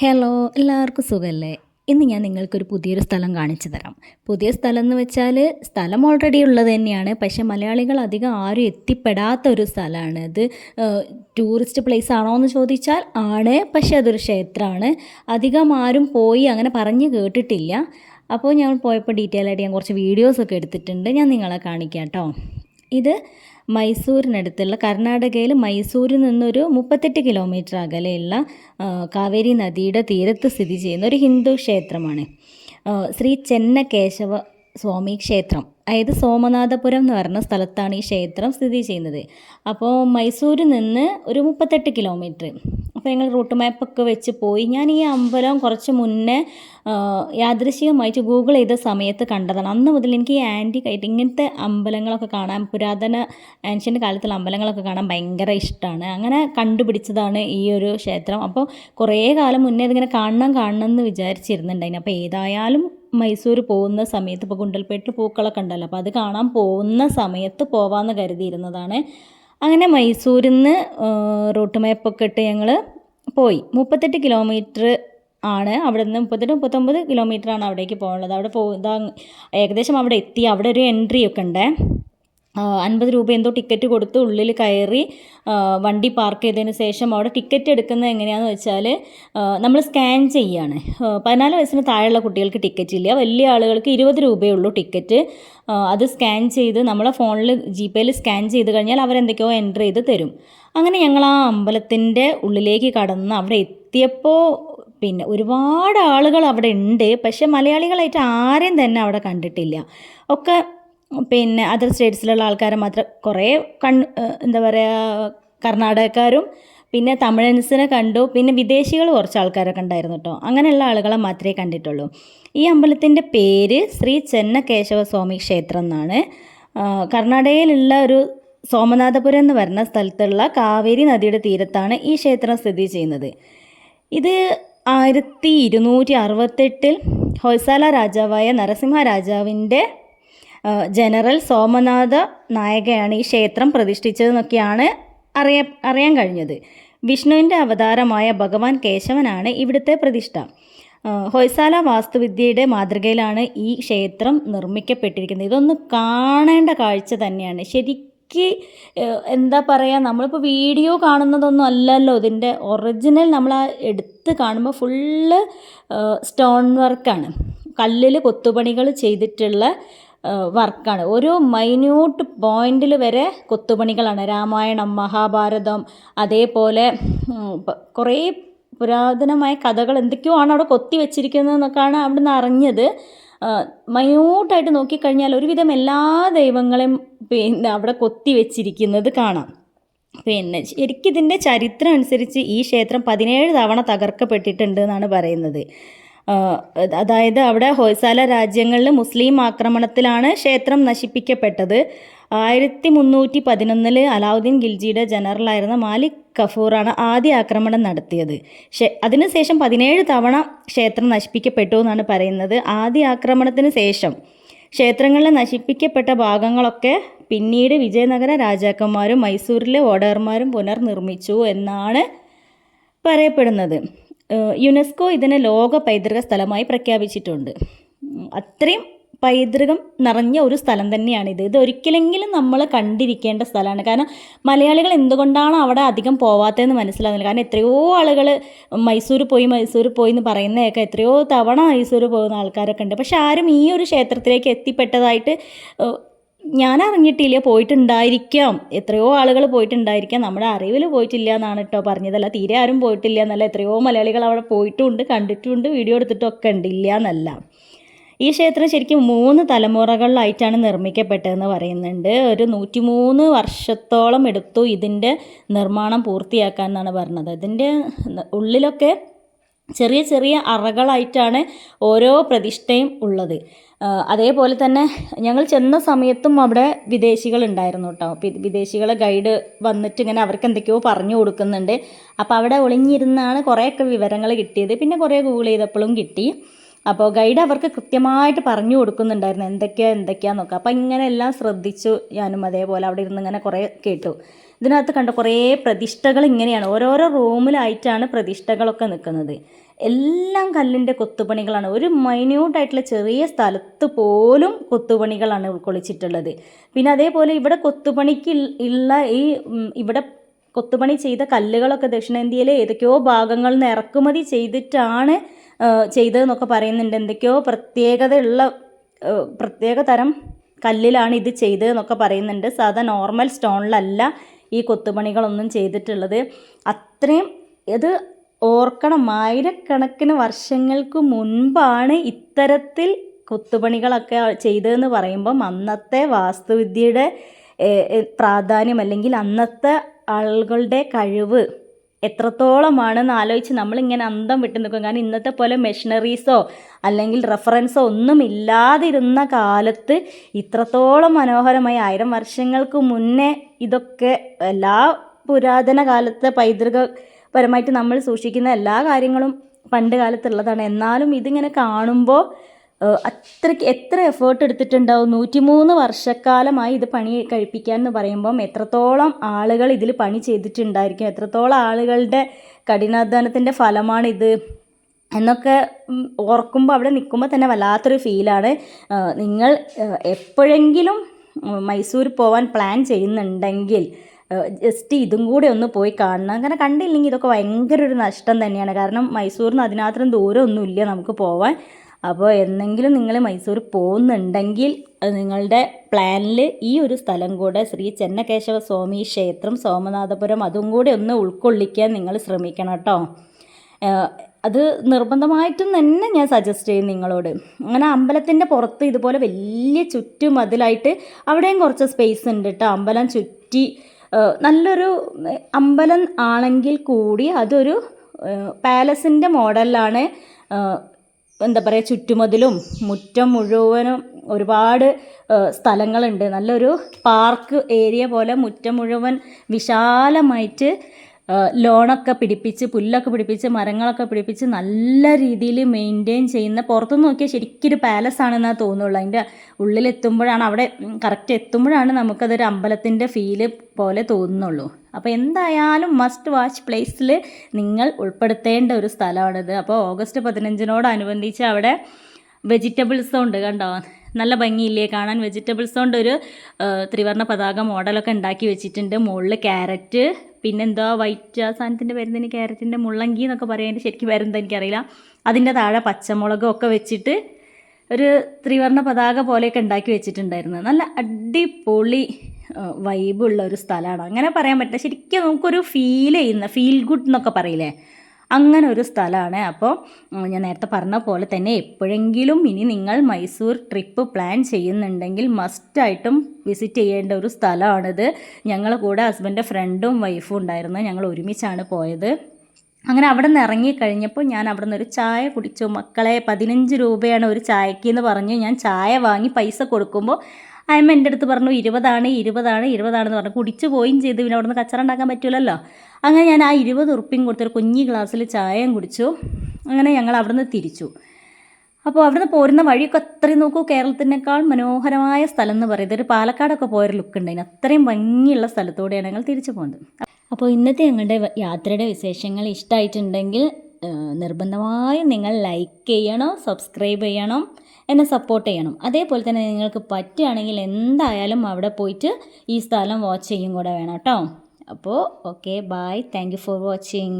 Hello എല്ലാവർക്കും സുഖമല്ലേ ഇന്ന് ഞാൻ നിങ്ങൾക്കൊരു പുതിയൊരു സ്ഥലം കാണിച്ചു തരാം. പുതിയ സ്ഥലം എന്ന് വെച്ചാൽ സ്ഥലം ഓൾറെഡി ഉള്ളത് തന്നെയാണ്. പക്ഷേ മലയാളികൾ അധികം ആരും എത്തിപ്പെടാത്ത ഒരു സ്ഥലമാണ്. ഇത് ടൂറിസ്റ്റ് പ്ലേസ് ആണോ എന്ന് ചോദിച്ചാൽ ആണ്. പക്ഷേ അതൊരു ക്ഷേത്രമാണ്. അധികം ആരും പോയി അങ്ങനെ പറഞ്ഞ് കേട്ടിട്ടില്ല. അപ്പോൾ ഞാൻ പോയപ്പോൾ ഡീറ്റെയിൽ ആയിട്ട് ഞാൻ കുറച്ച് വീഡിയോസൊക്കെ എടുത്തിട്ടുണ്ട്. ഞാൻ നിങ്ങളെ കാണിക്കാം കേട്ടോ ഇത് മൈസൂരിനടുത്തുള്ള കർണാടകയിൽ മൈസൂരിൽ നിന്നൊരു മുപ്പത്തെട്ട് കിലോമീറ്റർ അകലെയുള്ള കാവേരി നദിയുടെ തീരത്ത് സ്ഥിതി ചെയ്യുന്ന ഒരു ഹിന്ദു ക്ഷേത്രമാണ്. ശ്രീ ചെന്ന ചെന്നകേശവ സ്വാമി ക്ഷേത്രം. അതായത് സോമനാഥപുരം എന്ന് പറഞ്ഞ സ്ഥലത്താണ് ഈ ക്ഷേത്രം സ്ഥിതി ചെയ്യുന്നത്. അപ്പോൾ മൈസൂരിൽ നിന്ന് ഒരു മുപ്പത്തെട്ട് കിലോമീറ്റർ. അപ്പോൾ ഞങ്ങൾ റൂട്ട് മാപ്പൊക്കെ വെച്ച് പോയി. ഞാൻ ഈ അമ്പലം കുറച്ച് മുന്നേ യാദൃശികമായിട്ട് ഗൂഗിൾ ചെയ്ത സമയത്ത് കണ്ടതാണ്. അന്ന് മുതൽ എനിക്ക് ഈ ആന്റി കൈറ്റ് ഇങ്ങനത്തെ അമ്പലങ്ങളൊക്കെ കാണാൻ പുരാതന ആൻഷ്യന്റ് കാലത്തുള്ള അമ്പലങ്ങളൊക്കെ കാണാൻ ഭയങ്കര ഇഷ്ടമാണ്. അങ്ങനെ കണ്ടുപിടിച്ചതാണ് ഈ ഒരു ക്ഷേത്രം. അപ്പോൾ കുറേ കാലം മുന്നേ ഇതിങ്ങനെ കാണണം കാണണം എന്ന് വിചാരിച്ചിരുന്നുണ്ടായിരുന്നു. അപ്പോൾ ഏതായാലും മൈസൂർ പോകുന്ന സമയത്ത് ഇപ്പോൾ ഗുണ്ടൽപേട്ടിൽ പൂക്കളൊക്കെ ഉണ്ടല്ലോ അപ്പോൾ അത് കാണാൻ പോകുന്ന സമയത്ത് പോവാമെന്ന് കരുതിയിരുന്നതാണ്. അങ്ങനെ മൈസൂരിൽ നിന്ന് റൂട്ട് മാപ്പൊക്കെ ഇട്ട് ഞങ്ങൾ പോയി. മുപ്പത്തെട്ട് കിലോമീറ്റർ ആണ് അവിടെ നിന്ന് മുപ്പത്തെട്ട് മുപ്പത്തൊമ്പത് കിലോമീറ്റർ ആണ് അവിടേക്ക് പോകുന്നത് അവിടെ പോ ഏകദേശം അവിടെ എത്തി. അവിടെ ഒരു എൻട്രി ഒക്കെ ഉണ്ടേ. അൻപത് രൂപ എന്തോ ടിക്കറ്റ് കൊടുത്ത് ഉള്ളിൽ കയറി വണ്ടി പാർക്ക് ചെയ്തതിന് ശേഷം അവിടെ ടിക്കറ്റ് എടുക്കുന്നത് എങ്ങനെയാണെന്ന് വെച്ചാൽ നമ്മൾ സ്കാൻ ചെയ്യുകയാണ് പതിനാല് വയസ്സിന് താഴെയുള്ള കുട്ടികൾക്ക് ടിക്കറ്റ് ഇല്ല. വലിയ ആളുകൾക്ക് ഇരുപത് രൂപയേ ഉള്ളൂ ടിക്കറ്റ് അത് സ്കാൻ ചെയ്ത് നമ്മളെ ഫോണിൽ ജി പേയിൽ സ്കാൻ ചെയ്ത് കഴിഞ്ഞാൽ അവരെന്തൊക്കെയോ എന്റർ ചെയ്ത് തരും. അങ്ങനെ ഞങ്ങൾ ആ അമ്പലത്തിന്റെ ഉള്ളിലേക്ക് കടന്ന് അവിടെ എത്തിയപ്പോൾ പിന്നെ ഒരുപാട് ആളുകൾ അവിടെ ഉണ്ട്. പക്ഷെ മലയാളികളായിട്ട് ആരെയും തന്നെ അവിടെ കണ്ടിട്ടില്ല. ഒക്കെ പിന്നെ അതർ സ്റ്റേറ്റ്സിലുള്ള ആൾക്കാരെ മാത്രം കുറേ കൺ എന്താ പറയുക കർണാടകക്കാരും പിന്നെ തമിഴൻസിനെ കണ്ടു. പിന്നെ വിദേശികൾ കുറച്ച് ആൾക്കാരൊക്കെ ഉണ്ടായിരുന്നു കേട്ടോ അങ്ങനെയുള്ള ആളുകളെ മാത്രമേ കണ്ടിട്ടുള്ളൂ. ഈ അമ്പലത്തിന്റെ പേര് ശ്രീ ചെന്നകേശവസ്വാമി ക്ഷേത്രം എന്നാണ്. കർണാടകയിലുള്ള ഒരു സോമനാഥപുരം എന്ന് പറയുന്ന സ്ഥലത്തുള്ള കാവേരി നദിയുടെ തീരത്താണ് ഈ ക്ഷേത്രം സ്ഥിതി ചെയ്യുന്നത്. ഇത് ആയിരത്തി ഇരുന്നൂറ്റി അറുപത്തെട്ടിൽ ഹൊയ്സാല രാജാവായ നരസിംഹ രാജാവിന്റെ ജനറൽ സോമനാഥ നായകയാണ് ഈ ക്ഷേത്രം പ്രതിഷ്ഠിച്ചതെന്നൊക്കെയാണ് അറിയ അറിയാൻ കഴിഞ്ഞത്. വിഷ്ണുവിന്റെ അവതാരമായ ഭഗവാൻ കേശവനാണ് ഇവിടുത്തെ പ്രതിഷ്ഠ. ഹൊയ്സാല വാസ്തുവിദ്യയുടെ മാതൃകയിലാണ് ഈ ക്ഷേത്രം നിർമ്മിക്കപ്പെട്ടിരിക്കുന്നത്. ഇതൊന്ന് കാണേണ്ട കാഴ്ച തന്നെയാണ്. ശരിക്ക് എന്താ പറയുക നമ്മളിപ്പോൾ വീഡിയോ കാണുന്നതൊന്നും അല്ലല്ലോ. ഇതിന്റെ ഒറിജിനൽ നമ്മൾ ആ എടുത്ത് കാണുമ്പോൾ ഫുള്ള് സ്റ്റോൺ വർക്കാണ്. കല്ലിൽ കൊത്തുപണികൾ ചെയ്തിട്ടുള്ള വർക്കാണ്. ഓരോ മൈന്യൂട്ട് പോയിന്റിൽ വരെ കൊത്തുപണികളാണ്. രാമായണം മഹാഭാരതം അതേപോലെ കുറേ പുരാതനമായ കഥകൾ എന്തൊക്കെയോ ആണ് അവിടെ കൊത്തി വെച്ചിരിക്കുന്നതെന്നൊക്കെയാണ് അവിടെ നിന്ന് അറിഞ്ഞത് മൈന്യൂട്ടായിട്ട് നോക്കിക്കഴിഞ്ഞാൽ ഒരുവിധം എല്ലാ ദൈവങ്ങളെയും പിന്നെ അവിടെ കൊത്തി വെച്ചിരിക്കുന്നത് കാണാം. പിന്നെ ശരിക്കും ഇതിന്റെ ചരിത്രം അനുസരിച്ച് ഈ ക്ഷേത്രം പതിനേഴ് തവണ തകർക്കപ്പെട്ടിട്ടുണ്ട് എന്നാണ് പറയുന്നത്. അതായത് അവിടെ ഹൊയ്സാല രാജ്യങ്ങളിൽ മുസ്ലിം ആക്രമണത്തിലാണ് ക്ഷേത്രം നശിപ്പിക്കപ്പെട്ടത്. ആയിരത്തി മുന്നൂറ്റി പതിനൊന്നിൽ അലാവുദ്ദീൻ ഖിൽജിയുടെ ജനറലായിരുന്ന മാലിക് കഫൂറാണ് ആദ്യ ആക്രമണം നടത്തിയത്. അതിനുശേഷം പതിനേഴ് തവണ ക്ഷേത്രം നശിപ്പിക്കപ്പെട്ടു എന്നാണ് പറയുന്നത്. ആദ്യ ആക്രമണത്തിന് ശേഷം ക്ഷേത്രങ്ങളിൽ നശിപ്പിക്കപ്പെട്ട ഭാഗങ്ങളൊക്കെ പിന്നീട് വിജയനഗര രാജാക്കന്മാരും മൈസൂരിലെ ഓഡർമാരും പുനർനിർമ്മിച്ചു എന്നാണ് പറയപ്പെടുന്നത്. യുനെസ്കോ ഇതിനെ ലോക പൈതൃക സ്ഥലമായി പ്രഖ്യാപിച്ചിട്ടുണ്ട്. അത്രയും പൈതൃകം നിറഞ്ഞ ഒരു സ്ഥലം തന്നെയാണ് ഇത് ഒരിക്കലെങ്കിലും നമ്മൾ കണ്ടിരിക്കേണ്ട സ്ഥലമാണ്. കാരണം മലയാളികൾ എന്തുകൊണ്ടാണ് അവിടെ അധികം പോവാത്തതെന്ന് മനസ്സിലാകുന്നില്ല കാരണം എത്രയോ ആളുകൾ മൈസൂർ പോയി മൈസൂർ പോയി എന്ന് പറയുന്നതൊക്കെ എത്രയോ തവണ മൈസൂർ പോകുന്ന ആൾക്കാരൊക്കെ ഉണ്ട്. പക്ഷെ ആരും ഈ ഒരു ക്ഷേത്രത്തിലേക്ക് എത്തിപ്പെട്ടതായിട്ട് ഞാൻ അറിഞ്ഞിട്ടില്ല പോയിട്ടുണ്ടായിരിക്കാം. എത്രയോ ആളുകൾ പോയിട്ടുണ്ടായിരിക്കാം. നമ്മുടെ അറിവിൽ പോയിട്ടില്ല എന്നാണ് കേട്ടോ പറഞ്ഞതല്ല. തീരെ ആരും പോയിട്ടില്ല എന്നല്ല. എത്രയോ മലയാളികൾ അവിടെ പോയിട്ടുണ്ട് കണ്ടിട്ടുണ്ട് വീഡിയോ എടുത്തിട്ടൊക്കെ ഉണ്ട് എന്നല്ല. ഈ ക്ഷേത്രം ശരിക്കും മൂന്ന് തലമുറകളിലായിട്ടാണ് നിർമ്മിക്കപ്പെട്ടതെന്ന് പറയുന്നുണ്ട്. ഒരു നൂറ്റിമൂന്ന് വർഷത്തോളം എടുത്തു ഇതിന്റെ നിർമ്മാണം പൂർത്തിയാക്കാൻ എന്നാണ് പറഞ്ഞത്. ഇതിന്റെ ഉള്ളിലൊക്കെ ചെറിയ ചെറിയ അറകളായിട്ടാണ് ഓരോ പ്രതിഷ്ഠയും ഉള്ളത്. അതേപോലെ തന്നെ ഞങ്ങൾ ചെന്ന സമയത്തും അവിടെ വിദേശികൾ ഉണ്ടായിരുന്നു കേട്ടോ. വിദേശികളെ ഗൈഡ് വന്നിട്ട് ഇങ്ങനെ അവർക്ക് എന്തൊക്കെയോ പറഞ്ഞു കൊടുക്കുന്നുണ്ട്. അപ്പോൾ അവിടെ ഒളിഞ്ഞിരുന്നാണ് കുറേയൊക്കെ വിവരങ്ങൾ കിട്ടിയത്. പിന്നെ കുറേ ഗൂഗിൾ ചെയ്തപ്പോഴും കിട്ടി. അപ്പോൾ ഗൈഡ് അവർക്ക് കൃത്യമായിട്ട് പറഞ്ഞു കൊടുക്കുന്നുണ്ടായിരുന്നു എന്തൊക്കെയാ എന്തൊക്കെയാന്നൊക്കെ അപ്പോൾ ഇങ്ങനെ എല്ലാം ശ്രദ്ധിച്ചു ഞാനും അതേപോലെ അവിടെ ഇരുന്ന് ഇങ്ങനെ കുറേ കേട്ടു. ഇതിനകത്ത് കണ്ട കുറേ പ്രതിഷ്ഠകൾ ഇങ്ങനെയാണ്. ഓരോരോ റൂമിലായിട്ടാണ് പ്രതിഷ്ഠകളൊക്കെ നിൽക്കുന്നത്. എല്ലാം കല്ലിന്റെ കൊത്തുപണികളാണ്. ഒരു മൈന്യൂട്ടായിട്ടുള്ള ചെറിയ സ്ഥലത്ത് പോലും കൊത്തുപണികളാണ് ഉൾക്കൊള്ളിച്ചിട്ടുള്ളത്. പിന്നെ അതേപോലെ ഇവിടെ കൊത്തുപണിക്ക് ഉള്ള ഈ ഇവിടെ കൊത്തുപണി ചെയ്ത കല്ലുകളൊക്കെ ദക്ഷിണേന്ത്യയിലെ ഏതൊക്കെയോ ഭാഗങ്ങളിൽ നിന്ന് ഇറക്കുമതി ചെയ്തിട്ടാണ് ചെയ്തതെന്നൊക്കെ പറയുന്നുണ്ട്. എന്തൊക്കെയോ പ്രത്യേകതയുള്ള പ്രത്യേക തരം കല്ലിലാണ് ഇത് ചെയ്തതെന്നൊക്കെ പറയുന്നുണ്ട്. സാധാ നോർമൽ സ്റ്റോണിലല്ല ഈ കൊത്തുപണികളൊന്നും ചെയ്തിട്ടുള്ളത്. അത്രയും ഇത് ഓർക്കണം ആയിരക്കണക്കിന് വർഷങ്ങൾക്ക് മുൻപാണ് ഇത്തരത്തിൽ കൊത്തുപണികളൊക്കെ ചെയ്തതെന്ന് പറയുമ്പം അന്നത്തെ വാസ്തുവിദ്യയുടെ പ്രാധാന്യം അല്ലെങ്കിൽ അന്നത്തെ ആളുകളുടെ കഴിവ് എത്രത്തോളമാണെന്ന് ആലോചിച്ച് നമ്മളിങ്ങനെ അന്തം വിട്ടു നിൽക്കും. കാരണം ഇന്നത്തെ പോലെ മെഷീനറീസോ അല്ലെങ്കിൽ റെഫറൻസോ ഒന്നും ഇല്ലാതിരുന്ന കാലത്ത് ഇത്രത്തോളം മനോഹരമായി ആയിരം വർഷങ്ങൾക്ക് മുന്നേ ഇതൊക്കെ എല്ലാ പുരാതന കാലത്തെ പൈതൃകപരമായിട്ട് നമ്മൾ സൂക്ഷിക്കുന്ന എല്ലാ കാര്യങ്ങളും പണ്ട് കാലത്തുള്ളതാണ്. എന്നാലും ഇതിങ്ങനെ കാണുമ്പോൾ അത്രയ്ക്ക് എത്ര എഫേർട്ട് എടുത്തിട്ടുണ്ടാവും? നൂറ്റിമൂന്ന് വർഷക്കാലമായി ഇത് പണി കഴിപ്പിക്കാൻ എന്ന് പറയുമ്പം എത്രത്തോളം ആളുകൾ ഇതിൽ പണി ചെയ്തിട്ടുണ്ടായിരിക്കും? എത്രത്തോളം ആളുകളുടെ കഠിനാധ്വാനത്തിന്റെ ഫലമാണിത് എന്നൊക്കെ ഓർക്കുമ്പോൾ അവിടെ നിൽക്കുമ്പോൾ തന്നെ വല്ലാത്തൊരു ഫീലാണ് നിങ്ങൾ എപ്പോഴെങ്കിലും മൈസൂർ പോവാൻ പ്ലാൻ ചെയ്യുന്നുണ്ടെങ്കിൽ ജസ്റ്റ് ഇതും കൂടെ ഒന്ന് പോയി കാണണം. അങ്ങനെ കണ്ടില്ലെങ്കിൽ ഇതൊക്കെ ഭയങ്കര ഒരു നഷ്ടം തന്നെയാണ്. കാരണം മൈസൂരിന് അതിനാത്രം ദൂരമൊന്നുമില്ല നമുക്ക് പോവാൻ. അപ്പോൾ എന്നെങ്കിലും നിങ്ങൾ മൈസൂർ പോകുന്നുണ്ടെങ്കിൽ നിങ്ങളുടെ പ്ലാനിൽ ഈ ഒരു സ്ഥലം കൂടെ ശ്രീ ചെന്നകേശവ സ്വാമി ക്ഷേത്രം സോമനാഥപുരം അതും കൂടി ഒന്ന് ഉൾക്കൊള്ളിക്കാൻ നിങ്ങൾ ശ്രമിക്കണം കേട്ടോ. അത് നിർബന്ധമായിട്ടും തന്നെ ഞാൻ സജസ്റ്റ് ചെയ്യും നിങ്ങളോട്. അങ്ങനെ അമ്പലത്തിന്റെ പുറത്ത് ഇതുപോലെ വലിയ ചുറ്റുമതിലായിട്ട് അവിടെയും കുറച്ച് സ്പേസ് ഉണ്ട് കേട്ടോ. അമ്പലം ചുറ്റി നല്ലൊരു അമ്പലം ആണെങ്കിൽ കൂടി അതൊരു പാലസിന്റെ മോഡലിലാണ് എന്താ പറയുക ചുറ്റുമതിലും മുറ്റം മുഴുവനും ഒരുപാട് സ്ഥലങ്ങളുണ്ട്. നല്ലൊരു പാർക്ക് ഏരിയ പോലെ മുറ്റം മുഴുവൻ വിശാലമായിട്ട് ലോണൊക്കെ പിടിപ്പിച്ച് പുല്ലൊക്കെ പിടിപ്പിച്ച് മരങ്ങളൊക്കെ പിടിപ്പിച്ച് നല്ല രീതിയിൽ മെയിന്റെയിൻ ചെയ്യുന്ന പുറത്തുനിന്ന് നോക്കിയാൽ ശരിക്കും ഒരു പാലസ് ആണെന്നാണ് തോന്നുള്ളൂ. അതിന്റെ ഉള്ളിലെത്തുമ്പോഴാണ് അവിടെ കറക്റ്റ് എത്തുമ്പോഴാണ് നമുക്കതൊരു അമ്പലത്തിന്റെ ഫീൽ പോലെ തോന്നുന്നുള്ളൂ. അപ്പോൾ എന്തായാലും മസ്റ്റ് വാച്ച് പ്ലേസിൽ നിങ്ങൾ ഉൾപ്പെടുത്തേണ്ട ഒരു സ്ഥലമാണിത്. അപ്പോൾ ഓഗസ്റ്റ് പതിനഞ്ചിനോടനുബന്ധിച്ച് അവിടെ വെജിറ്റബിൾസും ഉണ്ട് കണ്ടോ? നല്ല ഭംഗിയില്ലേ? കാണാൻ വെജിറ്റബിൾസ് കൊണ്ട് ഒരു ത്രിവർണ പതാക മോഡലൊക്കെ ഉണ്ടാക്കി വെച്ചിട്ടുണ്ട്. മുകളിൽ ക്യാരറ്റ് പിന്നെന്തോ വൈറ്റ് ആ സാധനത്തിന്റെ പേരെന്തിന് ക്യാരറ്റിന്റെ മുള്ളങ്കി എന്നൊക്കെ പറയാൻ ശരിക്കും പേരെന്താ എനിക്കറിയില്ല. അതിന്റെ താഴെ പച്ചമുളകും ഒക്കെ വെച്ചിട്ട് ഒരു ത്രിവർണ പതാക പോലെയൊക്കെ ഉണ്ടാക്കി വെച്ചിട്ടുണ്ടായിരുന്നു. നല്ല അടിപൊളി വൈബുള്ള ഒരു സ്ഥലമാണ്. അങ്ങനെ പറയാൻ പറ്റില്ല. ശരിക്കും നമുക്കൊരു ഫീൽ ചെയ്യുന്ന ഫീൽ ഗുഡ് എന്നൊക്കെ പറയില്ലേ? അങ്ങനെ ഒരു സ്ഥലമാണ് അപ്പോൾ ഞാൻ നേരത്തെ പറഞ്ഞ പോലെ തന്നെ എപ്പോഴെങ്കിലും ഇനി നിങ്ങൾ മൈസൂർ ട്രിപ്പ് പ്ലാൻ ചെയ്യുന്നുണ്ടെങ്കിൽ മസ്റ്റായിട്ടും വിസിറ്റ് ചെയ്യേണ്ട ഒരു സ്ഥലമാണിത്. ഞങ്ങളെ കൂടെ ഹസ്ബന്റെ ഫ്രണ്ടും വൈഫും ഉണ്ടായിരുന്നു. ഞങ്ങൾ ഒരുമിച്ചാണ് പോയത്. അങ്ങനെ അവിടെ നിന്ന് ഇറങ്ങിക്കഴിഞ്ഞപ്പോൾ ഞാൻ അവിടെ നിന്ന് ഒരു ചായ കുടിച്ചു. മക്കളെ പതിനഞ്ച് രൂപയാണ് ഒരു ചായക്ക് എന്ന് പറഞ്ഞ്. ഞാൻ ചായ വാങ്ങി പൈസ കൊടുക്കുമ്പോൾ അയമ്മ എന്റെ അടുത്ത് പറഞ്ഞു ഇരുപതാണ് ഇരുപതാണ് ഇരുപതാണെന്ന് പറഞ്ഞു. കുടിച്ചു പോയും ചെയ്തു. പിന്നെ അവിടെ നിന്ന് കച്ചറ ഉണ്ടാക്കാൻ പറ്റില്ലല്ലോ അങ്ങനെ ഞാൻ ആ ഇരുപത് ഉറുപ്പിയും കൊടുത്തൊരു കുഞ്ഞി ഗ്ലാസ്സിൽ ചായയും കുടിച്ചു. അങ്ങനെ ഞങ്ങൾ അവിടെ നിന്ന് തിരിച്ചു. അപ്പോൾ അവിടുന്ന് പോരുന്ന വഴിയൊക്കെ അത്രയും നോക്കൂ. കേരളത്തിനേക്കാൾ മനോഹരമായ സ്ഥലം എന്ന് പറയുന്നത് ഒരു പാലക്കാടൊക്കെ പോയൊരു ലുക്ക് ഉണ്ടായിന് അത്രയും ഭംഗിയുള്ള സ്ഥലത്തൂടെയാണ് ഞങ്ങൾ തിരിച്ചു പോകുന്നത്. അപ്പോൾ ഇന്നത്തെ ഞങ്ങളുടെ യാത്രയുടെ വിശേഷങ്ങൾ ഇഷ്ടമായിട്ടുണ്ടെങ്കിൽ നിർബന്ധമായും നിങ്ങൾ ലൈക്ക് ചെയ്യണം സബ്സ്ക്രൈബ് ചെയ്യണം. എന്നെ സപ്പോർട്ട് ചെയ്യണം. അതേപോലെ തന്നെ നിങ്ങൾക്ക് പറ്റുകയാണെങ്കിൽ എന്തായാലും അവിടെ പോയിട്ട് ഈ സ്ഥലം വാച്ച് ചെയ്യും കൂടെ വേണം കേട്ടോ. അപ്പോൾ okay bye thank for watching